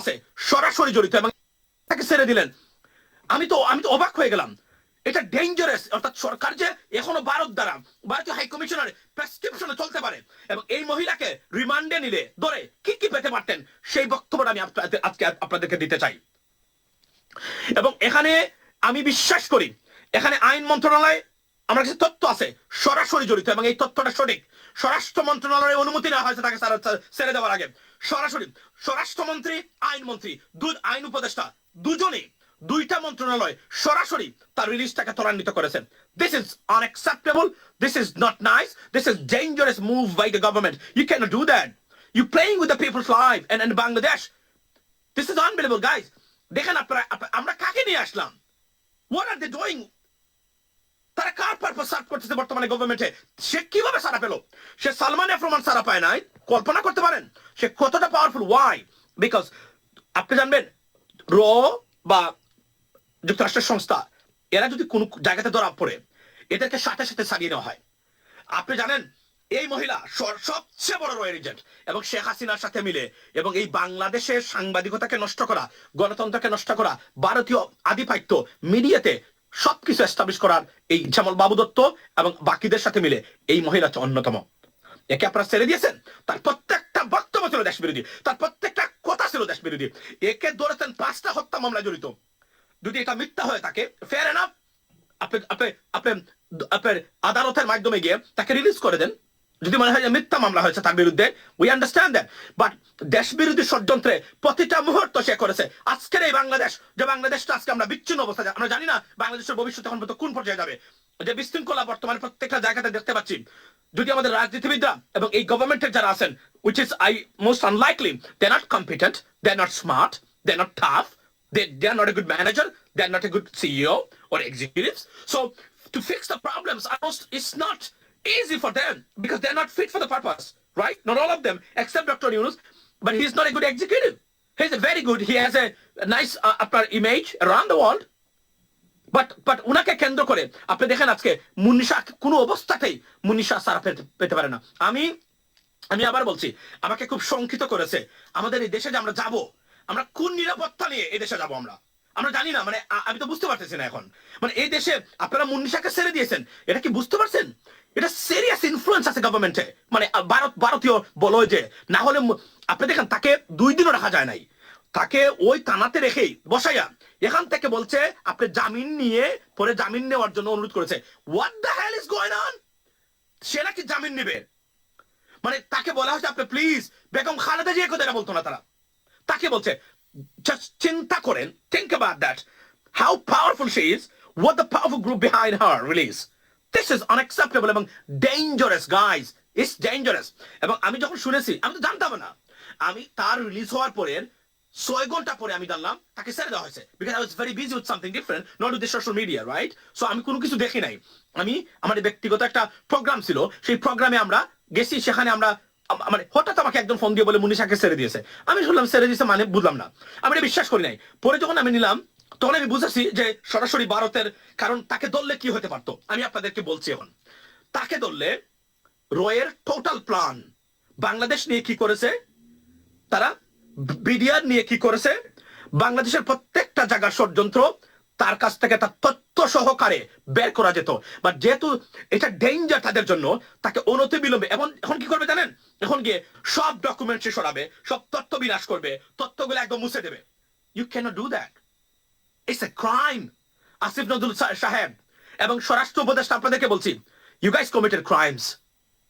আছে সরাসরি জড়িত এবং তাকে ছেড়ে দিলেন। আমি তো আমি তো অবাক হয়ে গেলাম। এটা ডেঞ্জারাস অর্থাৎ সরকার যে এখনও ভারত দ্বারা, ভারতীয় হাই কমিশনার প্রেসক্রিপশনে চলতে পারে এবং এই মহিলাকে রিমান্ডে নিলে, ধরে কি কি পেতে পারতেন, সেই বক্তব্যটা আমি আজকে আপনাদেরকে দিতে চাই। এবং এখানে আমি বিশ্বাস করি, এখানে আইন মন্ত্রণালয় আমার কাছে তথ্য আছে, সরাসরি জড়িত এবং এই তথ্যটা সঠিক। স্বরাষ্ট্র মন্ত্রণালয়ের অনুমতি নেওয়া হয়েছে তাকে ছেড়ে দেওয়ার আগে। সরাসরি স্বরাষ্ট্রমন্ত্রী, আইনমন্ত্রী দু আইন উপদেষ্টা, দুজনেই দুইটা মন্ত্রণালয় সরাসরি তার রিলিজটাকে ত্বরান্বিত করেছেন। This is unacceptable this is not nice this is dangerous move by the government you can do that you playing with the people's life and and Bangladesh this is unbelievable guys দেখেন আপনারা আমরা কাকে নিয়ে আসলাম? What are they doing তারা কার purpose serve করতেছে বর্তমানে গভর্নমেন্টে সে কীভাবে সারা পেল? সে সালমান এফ রহমান সারা পায় নাই? কল্পনা করতে পারেন? সে কতটা পাওয়ারফুল ওয়াই বিকজ আপনি জানবেন র বা যুক্তরাষ্ট্রের সংস্থা, এরা যদি কোনো জায়গাতে ধরা পড়ে, এদেরকে সাথে সাথে সারিয়ে নেওয়া হয়। আপনি জানেন, এই মহিলা সবচেয়ে বড় রয়ের এজেন্ট এবং শেখ হাসিনার সাথে মিলে এবং এই বাংলাদেশের সাংবাদিকতাকে নষ্ট করা, গণতন্ত্রকে নষ্ট করা, ভারতীয় আধিপত্য মিডিয়াতে সবকিছু এস্টাবলিশ করার এই যেমন বাবু দত্ত এবং বাকিদের সাথে মিলে এই মহিলা অন্যতম। একে আপনারা ছেড়ে দিয়েছেন? তার প্রত্যেকটা বক্তব্য ছিল দেশ বিরোধী তার প্রত্যেকটা কথা ছিল দেশ বিরোধী একে ধরেছেন পাঁচটা হত্যা মামলা জড়িত। যদি এটা মিথ্যা হয়ে থাকে ফেয়ার এনাফ আপনি আপনি আপনি আদালতের মাধ্যমে গিয়ে তাকে রিলিজ করে দেন। যদি মনে হয় যে মিথ্যা মামলা হয়েছে তার বিরুদ্ধে উই আন্ডারস্ট্যান্ড দ্যাট বাট দেশ বিরোধী ষড়যন্ত্রে প্রতিটা মুহূর্ত সে করেছে। আজকের এই বাংলাদেশ, যে বাংলাদেশটা আজকে আমরা বিচ্ছিন্ন অবস্থা আমরা জানি না বাংলাদেশের ভবিষ্যৎ এখন পর্যন্ত কোন পর্যায়ে যাবে। যে বিশৃঙ্খলা বর্তমানে প্রত্যেকটা জায়গাতে দেখতে পাচ্ছি যদি আমাদের রাজনীতিবিদরা এবং এই গভর্নমেন্টের যারা আছেন which is I most unlikely they not competent they not smart they not tough they, they are not a good manager they are not a good ceo or executives so to fix the problems almost it's not easy for them because they're not fit for the purpose right not all of them except dr yunus but he's not a good executive he's a very good he has a, a nice uh, upper image around the world but but উনাকে কেন্দ্র করে, আপনি দেখেন আজকে মুন্নিশা, কোনো অবস্থাতেই মুন্নিশা সারা পেতে পারে না। আমি আমি আবার বলছি, আমাকে খুব শঙ্কিত করেছে, আমাদের এই দেশে যে আমরা যাব, আমরা কোন নিরাপত্তা নিয়ে এই দেশে যাব আমরা? আমরা জানি না মানে আমি তো বুঝতে পারতেছি না এখন। মানে এই দেশে আপনারা মুন্নিশাকে ছেড়ে দিয়েছেন, এটা কি বুঝতে পারছেন? এটা সিরিয়াস ইনফ্লুয়েন্স আছে গভর্নমেন্টে মানে ভারত, ভারতীয় বলো যে, না হলে আপনি দেখেন, তাকে দুই দিনও রাখা যায় নাই। তাকে ওই থানাতে রেখেই, বসাইয়া এখান থেকে বলছে, আপনি জামিন নিয়ে, পরে জামিন নেওয়ার জন্য অনুরোধ করেছে। What the hell is going on সে নাকি জামিন নেবে? মানে তাকে বলা হয়েছে, আপনি প্লিজ বেগম খালেদা জিয়া কথা বলতো না তারা। তাকে বলছে চিন্তা করেন, think about that, how powerful she is, what the powerful group behind her release this is unacceptable এবং dangerous, guys, it's dangerous এবং আমি যখন শুনেছি, আমি তো জানতাম না। আমি তার রিলিজ হওয়ার পরে ছয় ঘণ্টা পরে আমি জানলাম তাকে ছেড়ে দেওয়া হয়েছে। Because I was very busy with something different not with social media right so আমি কোনো কিছু দেখি নাই। আমি, আমাদের ব্যক্তিগত একটা প্রোগ্রাম ছিল। সেই প্রোগ্রামে আমরা গেছি, সেখানে আমরা মানে হঠাৎ আমাকে একজন ফোন দিয়ে বলে মুনিশাকে ছেড়ে দিয়েছে। আমি শুনলাম, ছেড়ে দিয়েছে মানে বুঝলাম না। আমি এটা বিশ্বাস করি নাই। পরে যখন আমি নিলাম, তখন আমি বুঝেছি যে সরাসরি ভারতের, কারণ তাকে ধরলে কি হতে পারতো? আমি আপনাদেরকে বলছি এখন। তাকে ধরলে রয়ের টোটাল প্ল্যান বাংলাদেশ নিয়ে কি করেছে? তারা বিডিআর নিয়ে কি করেছে? বাংলাদেশের প্রত্যেকটা জায়গার ষড়যন্ত্র তার কাছ থেকে তার তথ্য সহকারে বের করা যেত। বা যেহেতু এটা ডেঞ্জার তাদের জন্য, তাকে অনতি বিলম্বে এখন এখন কি করবে জানেন? এখন গিয়ে সব ডকুমেন্ট সে সরাবে, সব তথ্য বিনাশ করবে, তথ্যগুলো একদম মুছে দেবে। You can do that it's a crime Asif Nazrul সাহেব এবং স্বরাষ্ট্র উপদেষ্টা আপনাদেরকে বলছি you guys committed crimes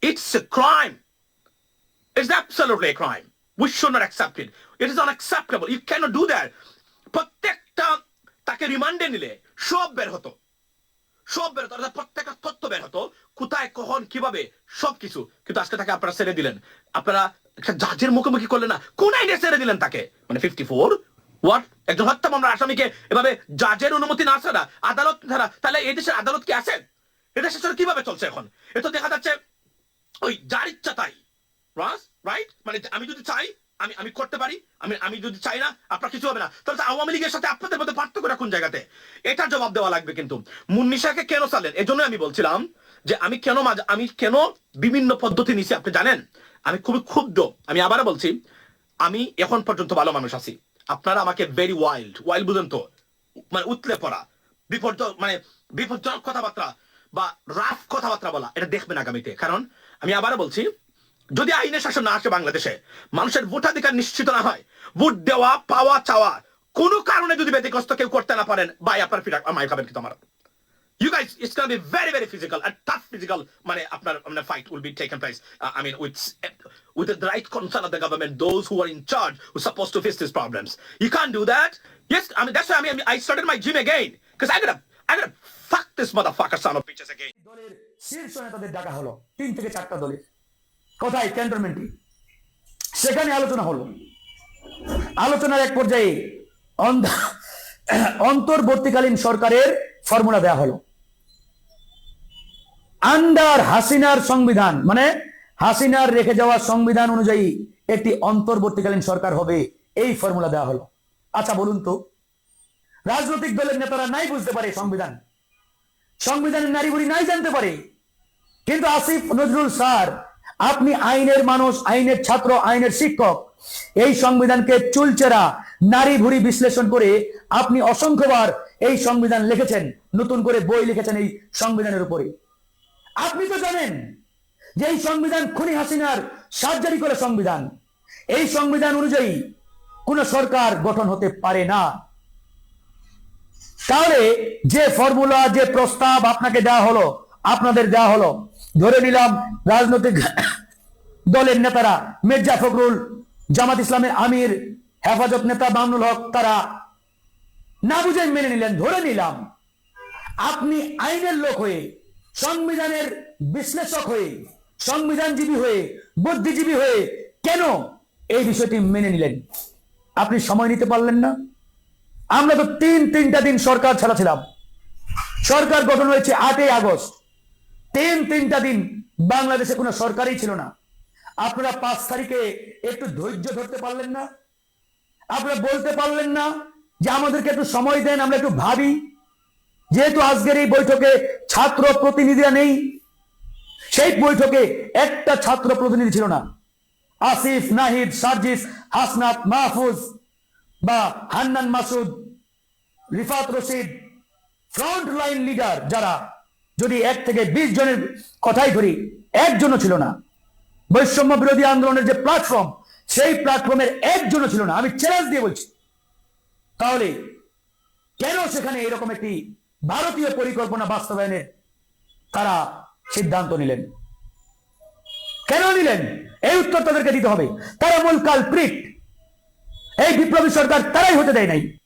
it's a crime It's absolutely a We should not accept it. Is unacceptable. You cannot do that. প্রত্যেকটা তাকে রিমান্ডে নিলে সব বের হতো। সব বের হতো। অর্থাৎ প্রত্যেকটা তথ্য বের হতো। কোথায়, কখন, কীভাবে, সবকিছু। কিন্তু আজকে তাকে আপনারা ছেড়ে দিলেন। আপনারা একটা জাজের মুখোমুখি করলেন না। কোন আইনে ছেড়ে দিলেন তাকে? মানে ফিফটি ফোর হোয়াট একজন হত্যা মামলার আসামিকে এভাবে জাজের অনুমতি না ছাড়া, আদালত ছাড়া, তাহলে এই দেশের আদালত কি আছে? এদেশে আসলে কীভাবে চলছে এখন? এ তো দেখা যাচ্ছে ওই যার ইচ্ছা তাই। রাইট মানে আমি যদি চাই, আমি আমি করতে পারি, আমি আমি যদি চাই না, আপনার কিছু হবে না। তাহলে আওয়ামী লীগের সাথে আপনাদের মধ্যে পার্থক্য কোন জায়গাতে? এটা জবাব দেওয়া লাগবে কিন্তু। মুন্নিশাকে কেন চালেন এজন্য আমি বলছিলাম যে আমি কেন আমি কেন বিভিন্ন পদ্ধতি নিছি, আপনি জানেন? আমি খুবই ক্ষুব্ধ। আমি আবারও বলছি, আমি এখন পর্যন্ত ভালো মানুষ আছি। আপনারা আমাকে ভেরি ওয়াইল্ড ওয়াইল্ড বুঝেন তো? মানে উতলে পড়া বিপর্যয় মানে বিপজ্জনক কথাবার্তা বা রাফ কথাবার্তা বলা, এটা দেখবেন আগামীতে। কারণ আমি আবারও বলছি যদি আইনের শাসন না আসে বাংলাদেশে মানুষের ভোটাধিকার নিশ্চিত না হয় ভোট দেওয়া পাওয়া চাওয়া কোনো কারণে যদি ব্যতিগ্রস্ত কেউ করতে না পারেন ভাই আপনার ফিরা মাই খাবেন কিন্তু আমার you guys, it's gonna be very, very physical, a tough physical after I mean, fight will be taken place. Uh, I mean, with with the right concern of the government, those who are in charge who are supposed to fix these problems. You can't do that. Yes, I mean that's why I mean I started my gym again because I I gotta fuck this motherfucker son of bitches again. দলের কোথায়? ক্যান্টনমেন্টে সেখানে আলোচনা হলো। আলোচনার এক পর্যায়ে অন্তর্বর্তীকালীন সরকারের ফর্মুলা দেওয়া হলো। আন্ডার হাসিনার সংবিধান মানে হাসিনার রেখে যাওয়া সংবিধান অনুযায়ী একটি অন্তর্বর্তীকালীন সরকার হবে, এই ফর্মুলা দেওয়া হলো। আচ্ছা বলুন তো। রাজনৈতিক দলের নেতারা নাই বুঝতে পারে সংবিধান। সংবিধানের নারী নাই জানতে পারে। কিন্তু আসিফ নজরুল স্যার আপনি আইনের মানুষ, আইনের ছাত্র, আইনের শিক্ষক। এই সংবিধানকে চুলচেরা নারী ভুড়ি বিশ্লেষণ করে আপনি অসংখ্যবার এই সংবিধান লিখেছেন। নতুন করে বই লিখেছেন এই সংবিধানের উপরে। আপনি তো জানেন যে এই সংবিধান খুনি হাসিনার সার্জারি করে সংবিধান। এই সংবিধান অনুযায়ী কোন সরকার গঠন হতে পারে না। তাহলে যে ফর্মুলা যে প্রস্তাব আপনাকে দেওয়া হলো, আপনাদের দেওয়া হলো ধরে নিলাম রাজনৈতিক দলের নেতারা মির্জা ফখরুল, জামাত ইসলামের আমির, হেফাজত নেতা মামুনুল হক, তারা না বুঝে মেনে নিলেন, ধরে নিলাম। আপনি আইনের লোক হয়ে, সংবিধানের বিশ্লেষক হয়ে, সংবিধানজীবী হয়ে, বুদ্ধিজীবী হয়ে কেন এই বিষয়টি মেনে নিলেন? আপনি সময় নিতে পারলেন না। আমরা তো তিন তিনটা দিন সরকার ছাড়া ছিলাম। সরকার গঠন হয়েছে আটই আগস্ট। তিন, তিনটা দিন বাংলাদেশে কোনো সরকারই ছিল না। আপনারা পাঁচ তারিখে একটু ধৈর্য ধরতে পারলেন না? আপনারা বলতে পারলেন না যে আমাদেরকে একটু সময় দেন, আমরা একটু ভাবি। যেহেতু আজকের এই বৈঠকে ছাত্র প্রতিনিধিরা নেই, সেই বৈঠকে একটা ছাত্র প্রতিনিধি ছিল না। আসিফ, নাহিদ, সার্জিস, হাসনাত, মাহফুজ বা Hannan Masud, Rifat Rashid front line leader যারা যদি এক থেকে বিশ জনের কথাই ধরি, একজনও ছিল না। বৈষম্য বিরোধী আন্দোলনের যে প্ল্যাটফর্ম সেই প্ল্যাটফর্মের একজনও ছিল না। আমি চ্যালেঞ্জ দিয়ে বলছি। তাহলে কেন সেখানে এরকম একটি ভারতীয় পরিকল্পনা বাস্তবায়নের তারা সিদ্ধান্ত নিলেন? কেন নিলেন? এই উত্তর তাদেরকে দিতে হবে। তারা মূল কালপ্রিট এই বিপ্লবী সরকার তারাই হতে দেয় নাই।